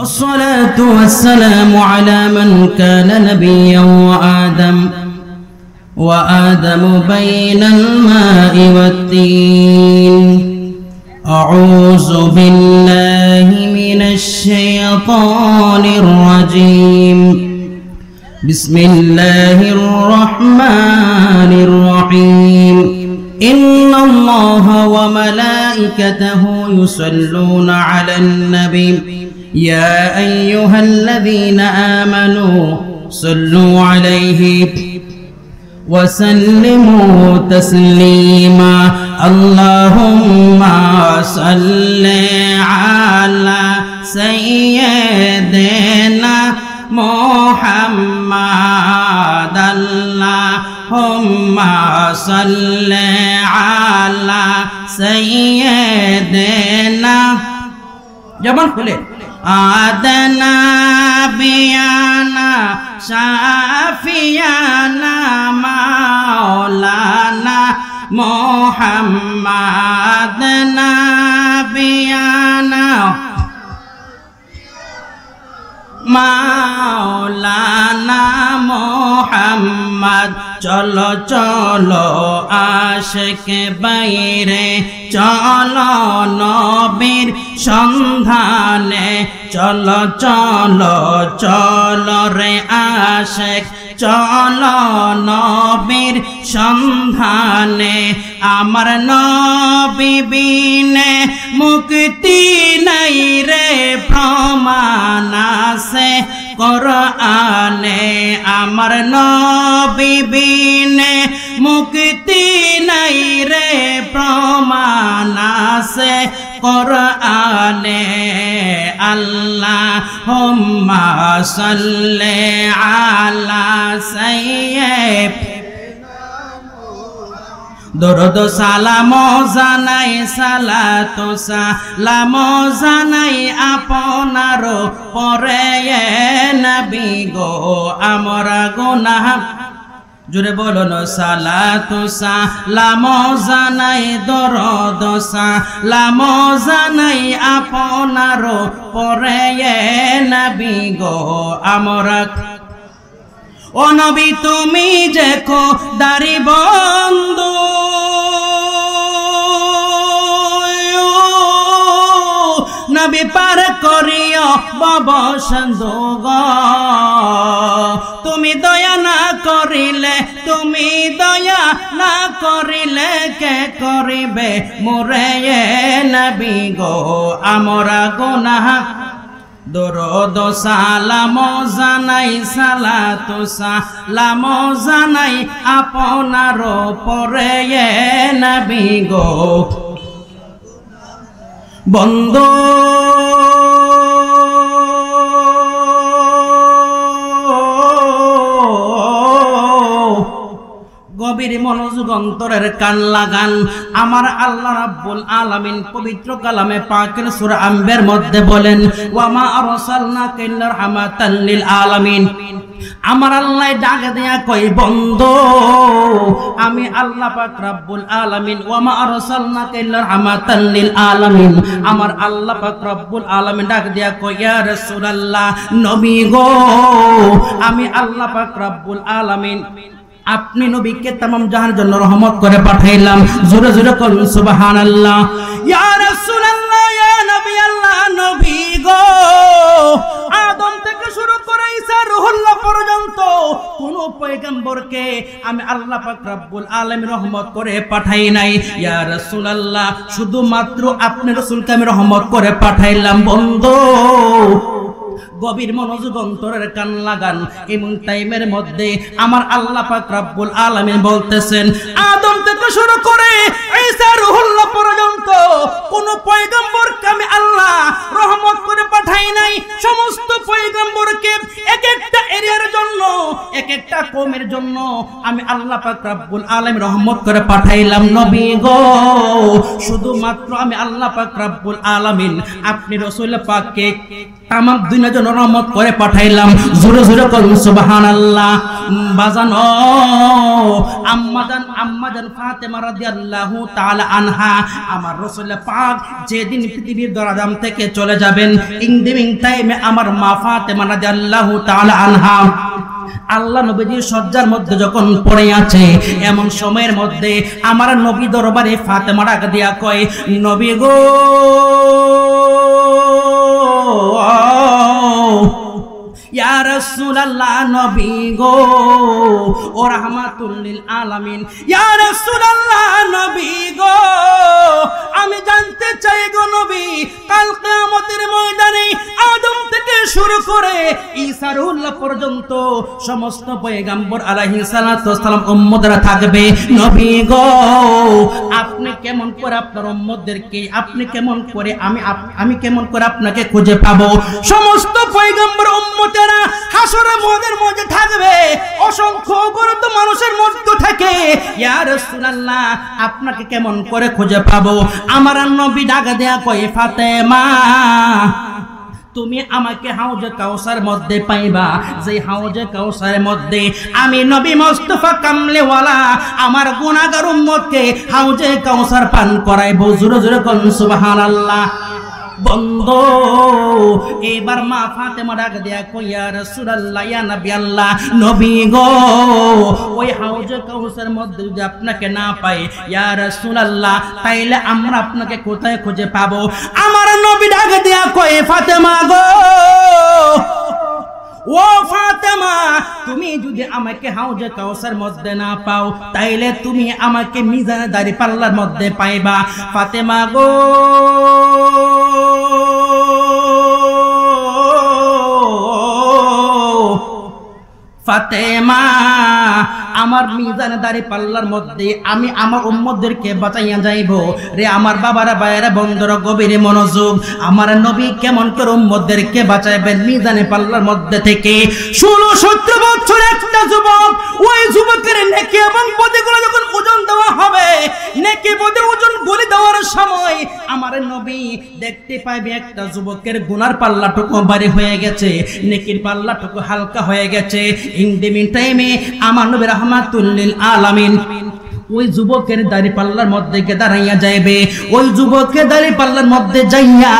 الصلاة والسلام على من كان نبيا وآدم وآدم بين الماء والتين. أعوذ بالله من الشيطان الرجيم. بسم الله الرحمن الرحيم. إن الله وملائكته يصلون على النبي. يا أيها الذين آمنوا صلوا عليه وسلموا تسليما. اللهم صل على سيدنا محمد. اللهم صل على سيدنا. جبل خليل. আদনা বিয়ানা শাফিয়ানা মাওলানা মোহাম্মদ নাবিয়ানা মাওলানা মোহাম্মদ চলো চলো আশেক বাইরে, চলো নবীর সন্ধানে। চলো চলো চলো রে আশেক, চলো নবীর সন্ধানে। আমার নবী বিনে মুক্তি নাই রে, প্রমাণ আছে কোরআনে আমার নবী বিনে মুক্তি নাই রে প্রমাণ আছে কোরআনে আল্লাহ হুম্মা সাল্লি আলা সাইয়্যিদ দরদ সালাম জানাই, সালাতো সালাম জানাই আপনার পরে নবী গো, আমরা গুনাহ। জুড়ে বলুন, সালাতু সালাম জানাই, দরদ সালাম জানাই আপনার পরে নবী গো, আমরা ও নবী, তুমি দেখো দাড়ি বন্ধু বব সন্দোগ তুমি দয়া না করিলে, তুমি দয়া না করিলে কে করিবে? মোরে নবী গো, আমরা গোনাহ। দরদ সালাম জানাই, সালাতু সালাম জানাই, আপনার পরে নবী গো। বন্ধু গভীর মনোযোগ অন্তরের কান লাগান। আমার আল্লাহ রাব্বুল আলামিন পবিত্র কালামে পাকের সূরা আম্বের মধ্যে বলেন, ওয়ামা আরসালনাকা ইল্লা রাহমাতাল লিল আলামিন। আমার আল্লাহ ডাক দেয়া কই, বন্ধ, আমি আল্লাহ পাক রব্বুল আলামিন, ওয়ামা আরসালনাকা ইল্লা রাহমাতাল লিল আলামিন। আমার আল্লাহ পাক রব্বুল আলামিন ডাক দেয়া কই, ইয়া রাসূলুল্লাহ, নবী গো, আমি আল্লাহ পাক রব্বুল আলামিন আপনি নবীকে তাম জাহান জন্য রহমত করে পাঠাইলাম। জোরে জোরে করুন সুবাহান আল্লাহ নবী আল্লাহ নবী গো। শুরু করে ঈসা রুহুল্লাহ পর্যন্ত। কোন পয়গম্বরকে আমি আল্লাহ পাক রব্বুল আলামিন রহমত করে পাঠাই নাই। ইয়া রাসূলুল্লাহ, শুধুমাত্র আপনি রাসূলকে আমি রহমত করে পাঠাইলাম গভীর মনোযোগ অন্তরের কান লাগান। এবং টাইমের মধ্যে আমার আল্লাহ পাক রব্বুল আলামিন বলতেছেন, আদম থেকে শুরু করে ঈসা রুহুল্লাহ পর্যন্ত কোন পয়গম্বরকে আমি আল্লাহ রহমত করে পাঠাই নাই। সমস্ত পয়গম্বরকে এক আপনি রাসূল পাককে তাম দুনিয়ার জন্য রহমত করে পাঠাইলাম। জোরে জোরে করুন সুবহানাল্লাহ। বাজান আম্মাজান আমার রাসূল পাক যেদিন পৃথিবীর দরাদাম থেকে চলে যাবেন ইন টাইমে আমার মা আল্লাহ নবীজির সজ্জার মধ্যে যখন পড়ে আছে, এমন সময়ের মধ্যে আমার নবী দরবারে ফাতেমা ডাক দিয়া কয়, নবী গো আমি জানতে চাই গো নবী, কাল কিয়ামতের ময়দানে আদম শুরু করে ঈসা রুহুল্লাহ পর্যন্ত সমস্ত পয়গাম্বর আলাইহিস সালাতু ওয়াসসালাম উম্মতরা থাকবে। নবী গো, আপনি কেমন করে আপনার উম্মতদেরকে, আপনি কেমন করে আমি আমি কেমন করে আপনাকে খুঁজে পাবো? সমস্ত পয়গাম্বর উম্মতেরা হাসরের মদের মধ্যে থাকবে। অসংখ্য গুরুত্ব মানুষের মধ্যে থাকে। ইয়া রাসূলুল্লাহ, আপনাকে কেমন করে খুঁজে পাবো? আমার নবী ডাক দেয়া কই ফাতেমা। তুমি আমাকে হাউজে কাউসার মধ্যে পাইবা। যে হাউজে কাউসারের মধ্যে আমি নবী মোস্তফা কামলেওয়ালা, আমার গুণাগার উম্মতকে হাউজে কাউসার পান করাইব। জোরে জোরে কোন, সুবহানাল্লাহ। বন্ধ, এবার মা ফাতেমা ডাক দেয়া কইয়া রাসূলুল্লাহ, ইয়া নবী আল্লাহ নবী গো, ওই হাউজে কাউসার মধ্যে যদি আপনাকে না পাই, ইয়া রাসূলুল্লাহ, তাইলে আমরা আপনাকে কোথায় খুঁজে পাবো? আমার নবী ডাক দেয়া কই ফাতেমা গো ও ফাতেমা, তুমি যদি আমাকে হাউজে কাউসার মধ্যে না পাও, তাইলে তুমি আমাকে মিজান দাড়ি পাল্লার মধ্যে পাইবা। ফাতেমা গো! আমার মিজান দাড়ি পাল্লার মধ্যে আমি আমার উম্মতদেরকে বাঁচাইয়া যাইব। রে আমার বাবারা বায়েরা বন্ধুরা, গভীরে মনোযোগ। আমার নবী কেমন করে উম্মতদেরকে বাঁচাইবেন মিজানে পাল্লার মধ্যে থেকে? ষোলো সতেরো বছর একটা যুবক, ওই যুবকের নেকি এবং পদেগুলো যখন ওজন দেওয়া হবে নেকি পদে ওজন বলে দেওয়ার সময় আমার নবী দেখতে পাবে একটা যুবকের গুনার পাল্লাটুকু বাড়ি হয়ে গেছে, নেকির পাল্লাটুকু হালকা হয়ে গেছে। ইন টাইমে আমার নবী রহমাতুল্লিল আলামিন ওই যুবকের দাড়ি পাল্লার মধ্যে কে দাঁড়াইয়া যাইবে। ওই যুবকের দাড়ি পাল্লার মধ্যে যাইয়া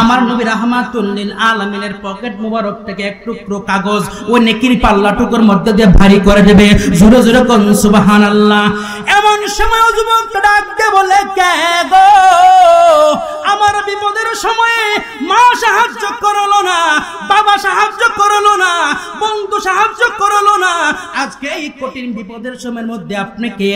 আমার নবী রহমাতুল্লিল আলামিনের পকেট মুবারক থেকে এক টুকরো কাগজ ওই নেকির পাল্লা টুকুর মধ্যে দিয়ে ভারী করে দেবে। জোরে জোরে কোন, সুবহানাল্লাহ। এমন সময় ওই যুবকটা ডাক দিয়ে বলে, কে গো? আমার বিপদের সময়ে মা সাহায্য করল না, বাবা সাহায্য করল না, বন্ধু সাহায্য করল না। আজকে এই কঠিন বিপদের সময়ের মধ্যে আপনি কে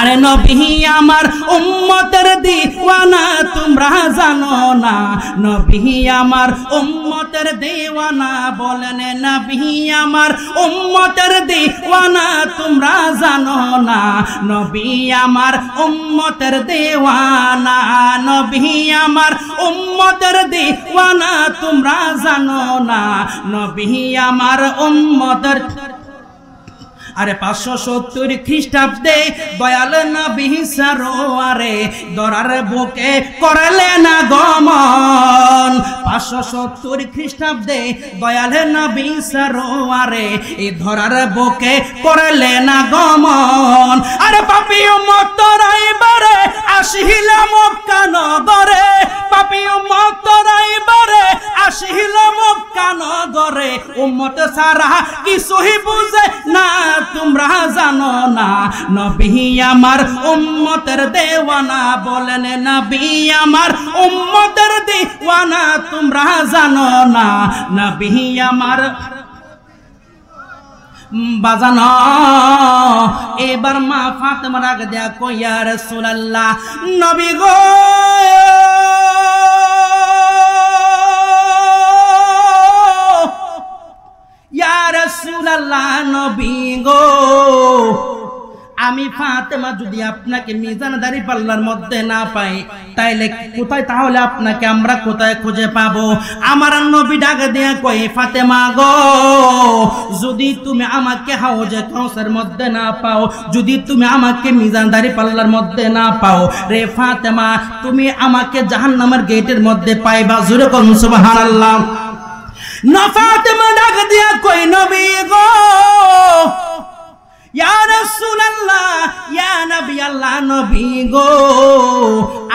আরে নবী, আমার উম্মতের দিওয়ানা, তোমরা জানো না। নবী, আমার উম্মতের দেওয়ানা বলেন, নবী, আমার উম্মতের দেওয়ানা, তোমরা জানো না। নবী, আমার উম্মতের দেওয়ানা, নবী, আমার উম্মতের দেওয়ানা, তোমরা জানো না। নবী, আমার উম্মতের আরে পাঁচশো সত্তর খ্রিস্টাব্দে দয়াল না বিহিসারোয়ারে দরার বুকে করালে না গমন পাঁচশো সত্তর খ্রিস্টাব্দে দয়াল না বিহিসারোয়ারে এই ধরার বুকে করলে না গমন। আরে পাপি মতরাইবারে আসিলা মক্কা নগরে। পাপি মতরাইবারে আসিলা মক্কা নগরে। উম্মত সারা কিছুই বুঝে না, তোমরা জানো না। নবী আমার উম্মতের দেওয়ানা বলেন, নবী আমার উম্মতের দেওয়ানা তোমরা জানো না, নবী আমার। বাজানো, এবার মা ফাতেমার আগে দেয়া কইয়া রাসূলুল্লাহ, নবী গো। ইয়া রাসূলুল্লাহ, নবী গো। আমি ফাতেমা যদি আপনাকে মিজান মিজানদারি পাল্লার মধ্যে না পাই, তাইলে কোথায় তাহলে আপনাকে আমরা কোথায় খুঁজে পাবো? আমার নবী ডাক দিয়া কই ফাতেমা গো, যদি তুমি আমাকে হাউজে কাউসের মধ্যে না পাও, যদি তুমি আমাকে মিজান মিজানদারি পাল্লার মধ্যে না পাও, রে ফাতেমা, তুমি আমাকে জাহান্নামের গেটের মধ্যে পাইবা জুরে কোন, সুবহানাল্লাহ। না ফাতেমা ডাক দিয়া কই নবী গো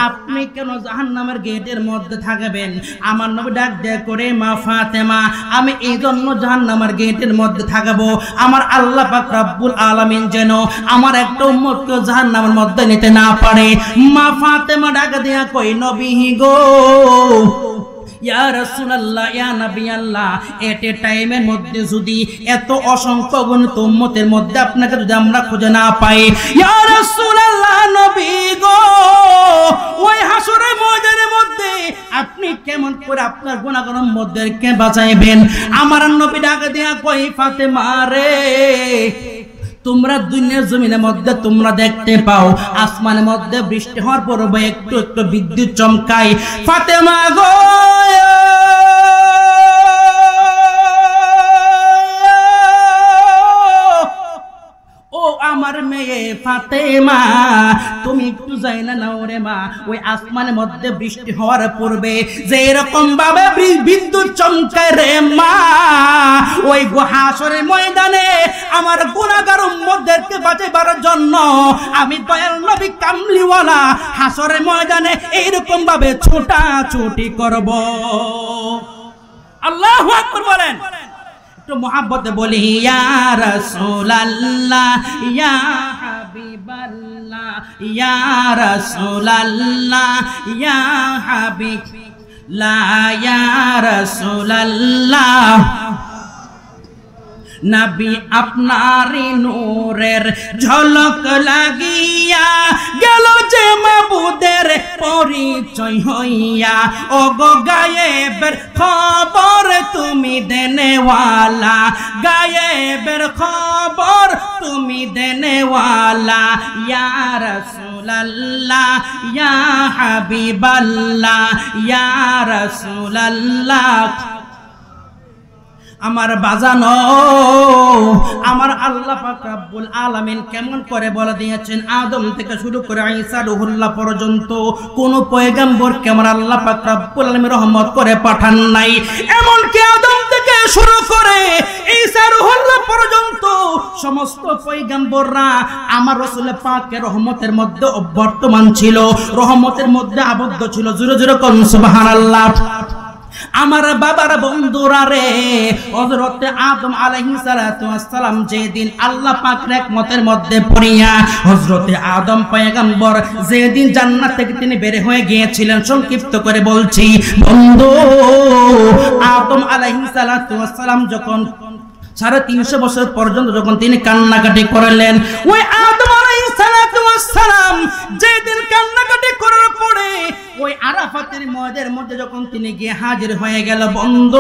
আপনি কেন জাহান্নামের গেটের মধ্যে থাকবেন? আমার নবী ডাক দেয়া করে, মা ফাতেমা, আমি এই জন্য জাহান্নামের গেটের মধ্যে থাকব। আমার আল্লাহ পাক রব্বুল আলামিন যেন আমার একটা উম্মতকে জাহান্নামের মধ্যে নিতে না পারে। মা ফাতেমা ডাক দেয়া কই নবী গো ইয়া রাসূলুল্লাহ, ইয়া নবী আল্লাহ এট টাইমের মধ্যে যদি এত অসংখ্য উম্মতের মধ্যে আপনাকে যদি আমরা খুঁজে না পাই, ইয়া রাসূলুল্লাহ নবী গো, ওই হাসরের ময়দানের মধ্যে আপনি কেমন করে আপনার গুণাগুণ মধ্যে বাঁচাইবেন? আমার নবী ডাক দিয়া কই ফাতেমা রে তোমরা দুনিয়ার জমিনের মধ্যে তোমরা দেখতে পাও। আসমানের মধ্যে বৃষ্টি হওয়ার পর একটু একটু বিদ্যুৎ চমকায়। ফাতেমা গো তুমি একটু যাই না মা। ওই আসমানের মধ্যে বৃষ্টি হওয়ার পূর্বে যে এরকম ভাবে বিদ্যুৎ চমকায় রে মা, ওই ময়দানে আমার গুণাগার উম্মদেরকে বাঁচাইবার জন্য আমি দয়াল নবী কামলিওয়ালা হাসরের ময়দানে এইরকম ভাবে ছোটাছুটি করব। আল্লাহ বলেন। একটু মোহাব্বতে বলি ইয়া রাসূলুল্লাহ ইয়া হাবিবাল্লাহ ইয়া রাসূলুল্লাহ ইয়া হাবিব লা ইয়া রাসূলুল্লাহ। নবী আপনারি নূরের ঝলক লাগিয়া গেল যে মাবুদের পরিচয় হইয়া। ও গো গায়েবের খবর তুমি দেনেওয়ালা। গায়েবের খবর তুমি দেনেওয়ালা। ইয়া রাসূলুল্লাহ, ইয়া হাবিবাল্লাহ, ইয়া রাসূলুল্লাহ। আমার বাজানো, আমার আল্লাহ রব্বুল আলামিন কেমন করে বলে দিয়েছেন? আদম থেকে শুরু করে ঈসা রুহুল্লাহ পর্যন্ত কোন পয়গম্বর কেমন আল্লাহ রব্বুল আলামিন রহমত করে পাঠান নাই। এমন কি আদম থেকে শুরু করে ঈসা রুহুল্লাহ পর্যন্ত সমস্ত পয়গম্বররা আমার রাসূল পাকের রহমতের মধ্যে বর্তমান ছিল, রহমতের মধ্যে আবদ্ধ ছিল। জোরে জোরে কোন, সুবহানাল্লাহ। আমার বাবার বন্ধুরা রে, হযরতে আদম আলাইহিস সালাতু ওয়াসসালাম যেদিন আল্লাহ পাক রহমতের মধ্যে পড়িয়া হযরতে আদম পয়গম্বর যেদিন জান্নাত থেকে তিনি বের হয়ে গিয়েছিলেন, সংক্ষিপ্ত করে বলছি, বন্ধু, আদম আলাইহিস সালাতু ওয়াসসালাম যখন সাড়ে তিনশো বছর পর্যন্ত যখন তিনি কান্নাকাটি করলেন, ওই আদম আলাইহিস সালাতু ওয়াসসালাম যেদিন কান্নাকাটি করার পরে ওই আরাফাতের ময়দের মধ্যে যখন তিনি গিয়ে হাজির হয়ে গেল, বন্ধ,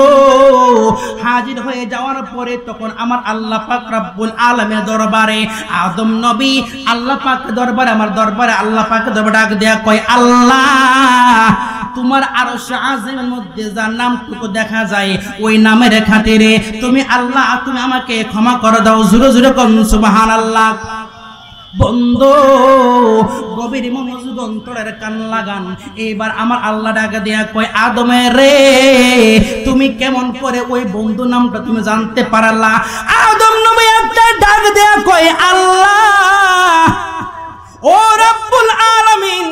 হাজির হয়ে যাওয়ার পরে তখন আমার আল্লাহ পাক রব্বুল আলামিনের দরবারে, আদম নবী, আল্লাহ পাক দরবারে, আমার দরবারে আল্লাহ পাক দরবারে ডাক দেয়া কয়, আল্লাহ, তোমার আরও আজিমের মধ্যে যার নামটুকু দেখা যায়, ওই নামের খাতিরে তুমি আল্লাহ, তুমি আমাকে ক্ষমা করে দাও জুরে জুরে করুন সুবহানাল্লাহ। বন্ধ। গভীর মনোযোগ অন্তরের কান লাগান। এবার আমার আল্লাহ ডাকা দেয়া কয়, আদমে রে, তুমি কেমন করে ওই বন্ধু নামটা তুমি জানতে পারলা? আদম নামে একটা ডাক দেয়া কয়, আল্লাহ, ও রব্বুল আলামিন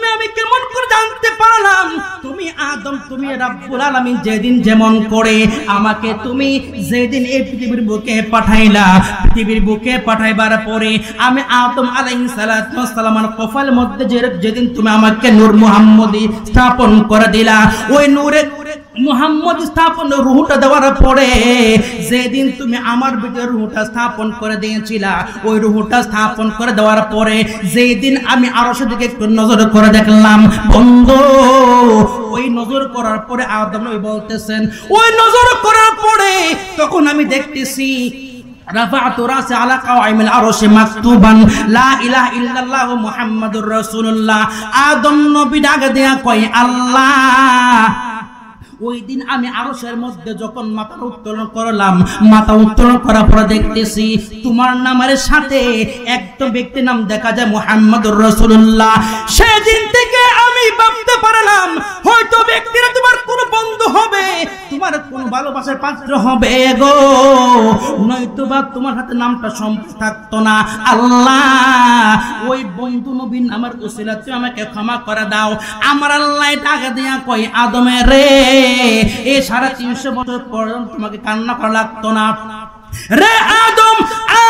তুমি আমি কেমন করে জানতে পারলাম? তুমি আদম, তুমি রাব্বুল আলামিন যেদিন যেমন করে আমাকে তুমি যেদিন এই পৃথিবীর বুকে পাঠাইলা, পৃথিবীর বুকে পাঠাইবার পরে আমি আদম আলাইহিস সালাতু ওয়াসসালামের কপালের মধ্যে যেদিন তুমি আমাকে নূর মুহাম্মদী স্থাপন করে দিলা, ওই নূরে মোহাম্মদ স্থাপন রুহুটা দেওয়ার পরে যেদিন তুমি আমার ভিতরে রুহুটা স্থাপন করে দিয়েছিলা ওই রুহুটা স্থাপন করে দেওয়ার পরে যেদিন আমি আরো সেদিকে একটু নজর করে দেখলাম বন্ধ ওই নজর করার পরে আদম নবী বলতেছেন ওই নজর করার পরে তখন আমি দেখতেছি رفعت راسي على قوائم العرش مكتوبا لا اله الا الله محمد رسول الله আদম নবী ডাক দেয়া কয় আল্লাহ ওই দিন আমি আরশের মধ্যে যখন মাথা উত্তোলন করলাম, মাথা উত্তোলন করার পরে দেখতেছি তোমার নামের সাথে একটা ব্যক্তির নাম দেখা যায় মোহাম্মদ রসুল্লাহ সেদিন থেকে আমি ভাবতে পারলাম, হয়তো ব্যক্তিরা তোমার কোন বন্ধু হবে, তোমার কোন ভালোবাসার পাত্র হবে গো। নয়তো বা তোমার হাতে নামটা থাকতো না। আল্লাহ, ওই বন্ধু নবীন আমার উসিলা তুমি আমাকে ক্ষমা করে দাও। আমার আল্লাহ টাকা দিয়া কই আদমে রে, এ সাড়ে তিনশো বছর পর্যন্ত তোমাকে কান্না করা লাগতো না। রে আদম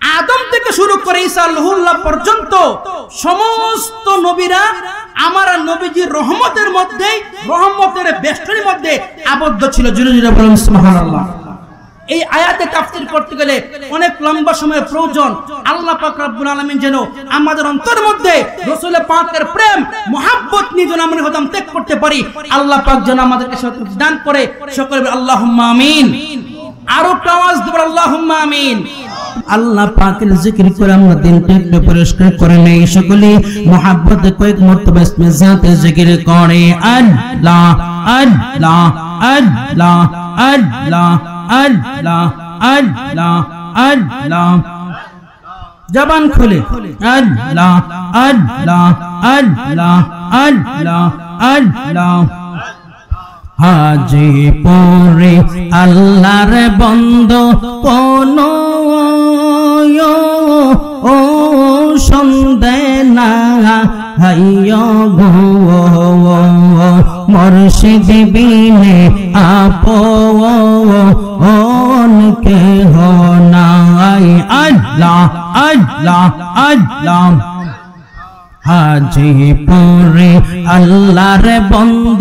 আদম থেকে শুরু করে ঈসা আল্লাহুল্লাহ পর্যন্ত সমস্ত নবীরা আমার নবীজির রহমতের মধ্যে, রহমতের বেষ্টনীর মধ্যে আবদ্ধ ছিল। এই আয়াতে তাফসীর করতে গেলে অনেক লম্বা সময়ের প্রয়োজন। আল্লাহ পাক রব্বুল আলামিন যেন আমাদের অন্তরের মধ্যে রাসূল পাকের প্রেম, মোহাব্বত নিয়ে যেন আমরা হতাম, ত্যাগ করতে পারি। আল্লাহ পাক যেন আমাদেরকে সতর্ক দান করে। সকলে আল্লাহুম্মা আমিন। আরও আওয়াজ দেব আল্লাহুম্মা আমিন। আল্লাহ পাকের জিকির করে আমরা দিনটা একটু পরিষ্কার করে নেই। সকলে মোহাব্বত কয়েক মর্তবা ইসমে জাতে জিকির করে। আল্লাহ আল্লাহ আল্লাহ আল্লাহ আল্লাহ আল্লাহ আল্লাহ। জবান খুলে। আল্লাহ আল্লাহ আল্লাহ আল্লাহ আল্লাহ। হাজি পরে আল্লাহর বন্ধ কোন ও সন্দে না হাইয় গো মর্শিদ বিনে আপ কে হো নাই। আল্লাহ আল্লাহ আল্লাহ। হাজি পরে আল্লাহর বন্ধ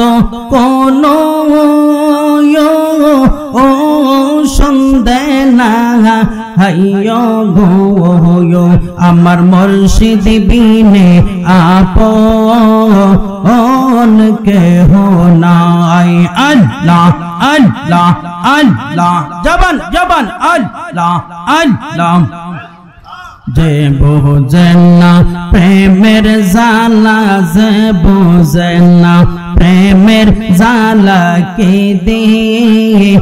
কোন ও সন্দে না হাইয় গো আমার মর্শিদ বিনে আপ কে হো নাই। আল্লাহ আল্লাহ আল্লাহ, জবান জবান, আল্লাহ আল্লাহ। যে বোঝেন না প্রেমের জালা যে বোঝেন না প্রেমের জালা কে দিয়ে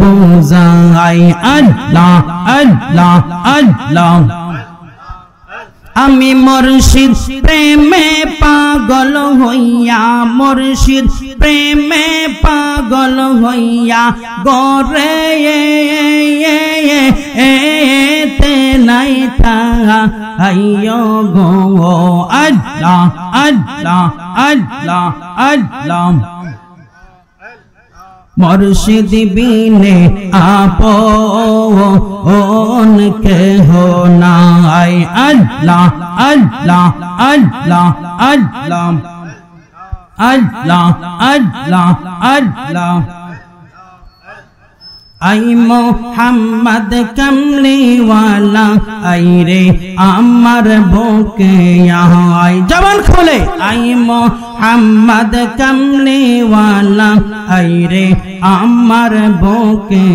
বোঝাই আল্লাহ আল্লাহ আল্লাহ আমি মুর্শিদ, প্রেমে পাগল হইয়া মুর্শিদ, প্রেমে পাগল হইয়া গরে তে নাই তাহা। হাইয় গো আল্লাহ আল্লাহ আল্লাহ আল্লাহ। মুর্শিদ বিনে আপ কে হো নাই আল্লাহ আল্লাহ আল্লাহ আল্লাহ আল্লাহ আল্লাহ আল্লাহ আই মোহাম্মদ কমলিওয়ালা আই রে আমার বুকে আই জবান খোলে আই মোহাম্মদ কমলিওয়ালা আই রে আমার বুকে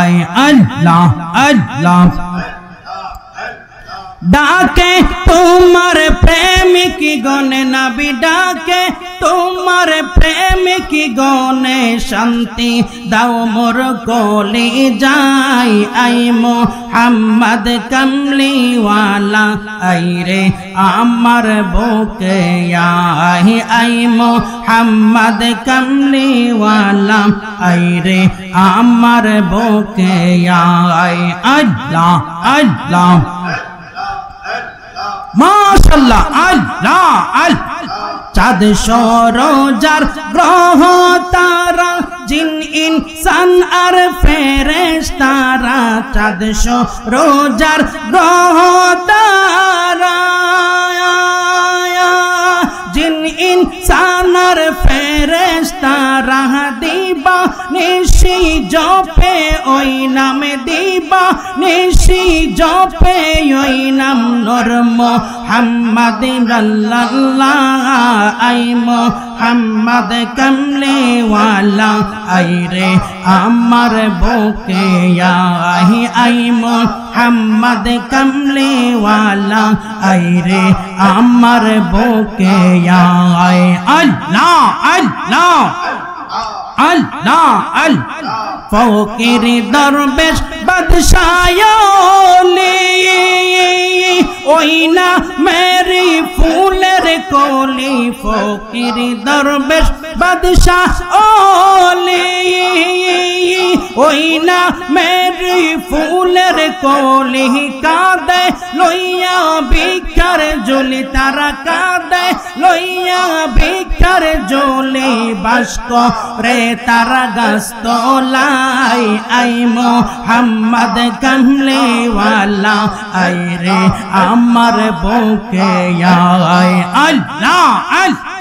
আই আল্লাহ আল্লাহ। ডাকে, তোমার প্রেমিক গনে নাবি ডাকে, তোমার প্রেমিক গনে শান্তি দাও মোর কোলে যাই, আই মোহাম্মদ কমলিওয়ালা, আই রে আমার বুকে আই আই মোহাম্মদ কমলিওয়ালা, আই রে আমার বুকে আই, আল্লাহ আল্লাহ। মাশাল্লাহ আল্লাহ আল। চাঁদ সরজার গ্রহ তারা, জিন, ইনসান আর ফেরেশ তারা চাঁদ সরজার গ্রহ তারা নিশি জপে ওই নামে দিবা। নিশি জপে ওই নাম নর মোহাম্মদ আল্লাহ আই মোহাম্মদ কমলে ওয়ালা আই রে আমার বুকে আই আই মোহাম্মদ কমলে ওয়ালা আই রে আমার বুকে আয় আল্লাহ আল্লাহ। আল্লাহ আল ফকির দরবেশ বাদশায়লি ওই না মেরি ফুলের কলি ফকির দরবেশ বাদশাহ ওলি। ওই না মেরি ফুলের কলি কাঁদে, লইয়া ভিক্ষার জলি তারা কাঁদে, লইয়া ভিক্ষার জলি বাস্ক রে তারা গাস্ত লাই আই মোহাম্মদ কমলে ওয়ালা আই রে আমার বুকে আয়, আল্লাহ আল্লাহ।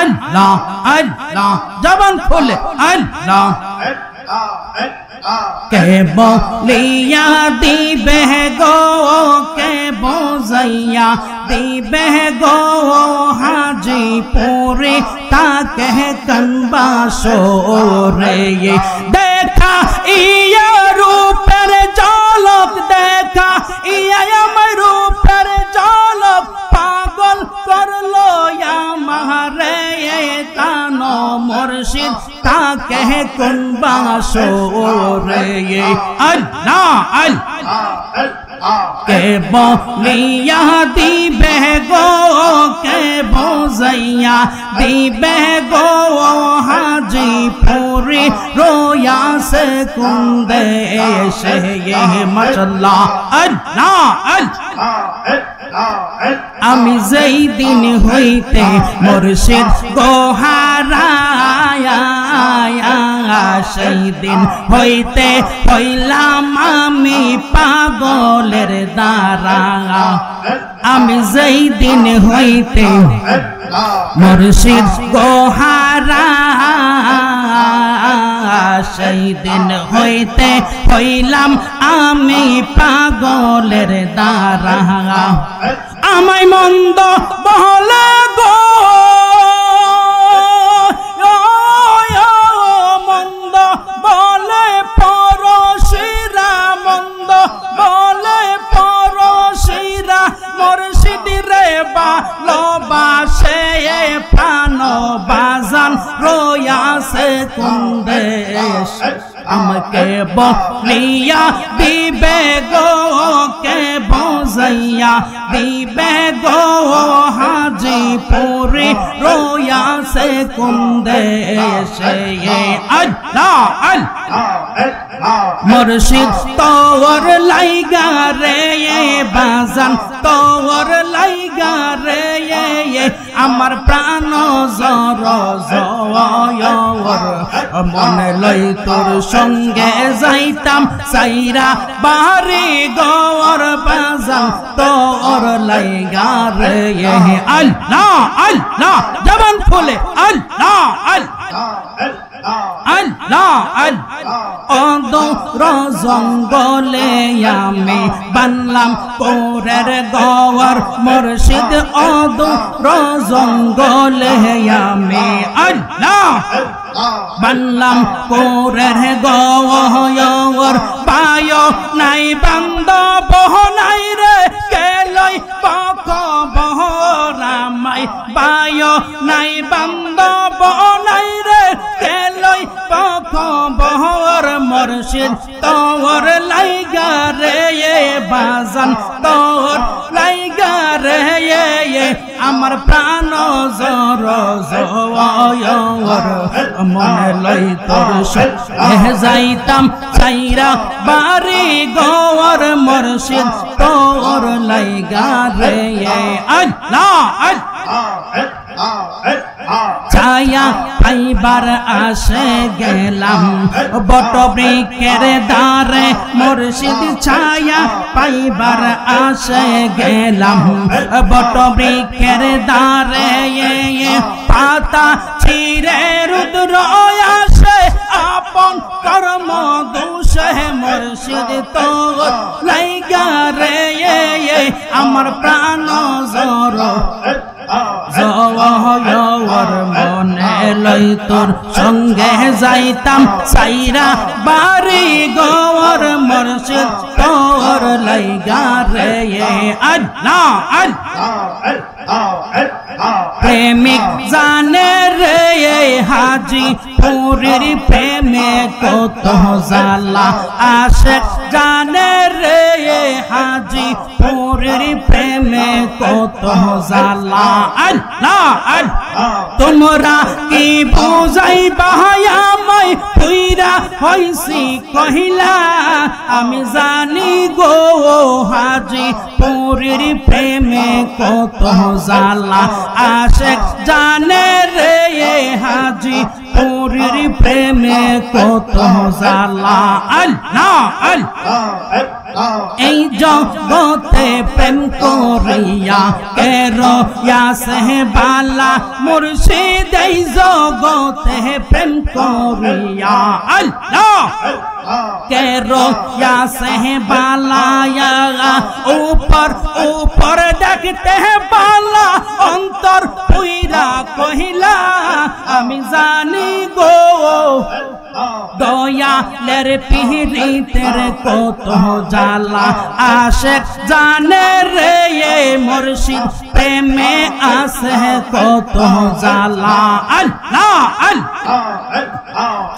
আল্লাহ আল্লাহ। জবান খুলে, আল্লাহ। কে বলিয়া দিবে গো, কে বোঝাইয়া দিবে গো হাজি পুরে তাকে কনবাসো রে দেখা ইয়া রূপের জলক দেখা ইয়া আমার রূপের জলক পাগল করল আমারে কানো মুর্শিদ তাকে কোন বাসো রে আল্লাহ আল্লাহ কে বলিয়া দিবে গো কে বোঝাইয়া দিবে গো হাজি পুরি রোয়া সে কুন্দে সে মশলা আল্লাহ আল্লাহ আমি যেই দিন হইতে মুর্শিদ গোহারায়া সেই দিন হইতে হইলাম আমি পাগলের দ্বারা। আমি যেই দিন হইতে মুর্শিদ গোহারা সেই দিন হইতে হইলাম আমি পাগলের দ্বারা। আমায় মন্দ বহলে রয়াসে কুন্দেশ আমাকে বলিয়া দিবে গো কে বোঝাইয়া দিবে গো হাজি পুরে রোয়া সে কুন্দেশে আল্লাহ আল্লাহ মুর্শিদ তোর লাইগা রে বাজান তোর লাইগা রে আমার প্রাণ জর মনে লই তোর সঙ্গে যাইতাম, সাইরা বারে গর বাজাম তোর লাইগা এহে আল্লাহ আল্লাহ জবান ফুলে আল্লাহ আল্লাহ। আল্লাহ অদর জঙ্গলে আমি বানলাম কোরের গওয়ার মুর্শিদ অদর জঙ্গলে আমি আল্লাহ বানলাম কোরের গর পায় নাই বান্ধব নাই রে কেলই পক বহরামাই পায় নাই বান্ধব নাই রে কেলই পক বহর মর্শিদ? তোর লাইগা রে বাজান, তোর লাইগা আমার প্রাণ জর মনে লই তোর যাইতাম চাইরা বাড়ি গওয়ার মর্শিদ তোর লাইগা রে আল্লাহ। ছায়া পাইবার আসে গেলাম, বট বৃক্ষের দ্বারে মুর্শিদ ছায়া পাইবার আসে গেলাম, বট বৃক্ষের দ্বারে পাতা ছিঁড়ে রুদ্র আসে, আপন কর্ম দোষে মুর্শিদ তো রে আমার প্রাণ জর জওয়ার মনে লই তোর সঙ্গে যাইতাম। সাইরা বাড়ি গওয়ার মর্শিদ তোর লাইগা রে আল্লাহ প্রেমিক জানে রে হাজি পুরীর প্রেমে কত জালা আশেক জানে রে হাজি? পুরীর প্রেমে কত জালা আল্লাহ তোমরা কি বুঝাই বাহায়ামাই পুইরা হইছি কহিলা, আমি জানি গো হাজি, পুরীর প্রেমে কত জালা আশেক জানে রে হাজি? পুরীর প্রেমে কত জালা আল্লাহ আল্লাহ এই জগতে প্রেম করিয়া কেরো ইয়াসে বালা মুর্শিদ এই জগতে প্রেম করিয়া আল্লাহ رو یا اوپر اوپر دیکھتے ہیں بالا، انتر پویرا کوہلا گو۔ دویا پیری تیرے کو تو جالا جانے رے، یہ کو تو جالا۔ اللہ اللہ۔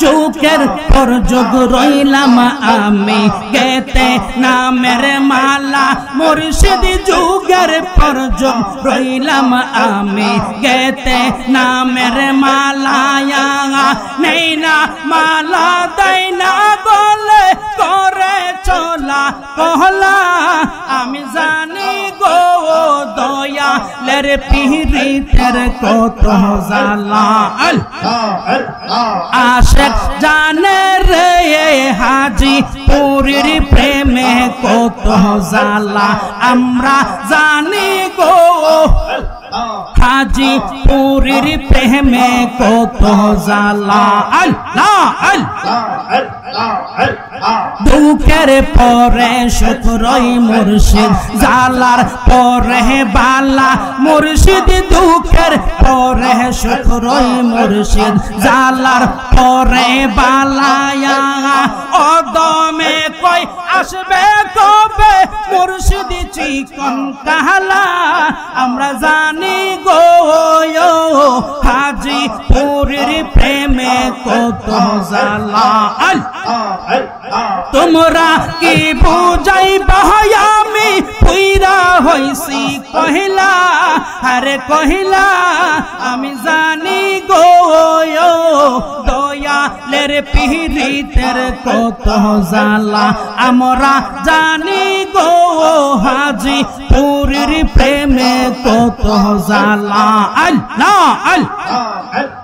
چوکر پر جگ রইলাম আমি কেতে নামের মালা, মুর্শিদ যুগের পর যোগ রইলাম, আমি কেতে নামের মালা নেই না মালা দেয় না বলে করে চলা কহলা দয়া লের পিহিরিতের কত জালা আশেক জানে রে হাজি পুরীর প্রেমে কত জালা আমরা জানি গো হাজি পুরীর প্রেমে কত জালা দুঃখের পরে শুক্রই মুর্শিদ জালার পরে বালা। মুর্শিদ, দুঃখের পরে শুক্রই মুর্শিদ জালার পরে বালায়া অদমে কই আসবে কবে? মুর্শিদ চিকন কাহালা আমরা জানি গো হাজি পুরীর প্রেমে কত জালা তোমরা কি বুঝাই বাহায়ামি পুইরা হইছি কহিলা, আরে কহিলা, আমি জানি গো দয়ালের পিহিরিতের কত জালা আমরা জানি গো হাজি পুরীর প্রেমে কত জালা আল্লাহ আল্লাহ।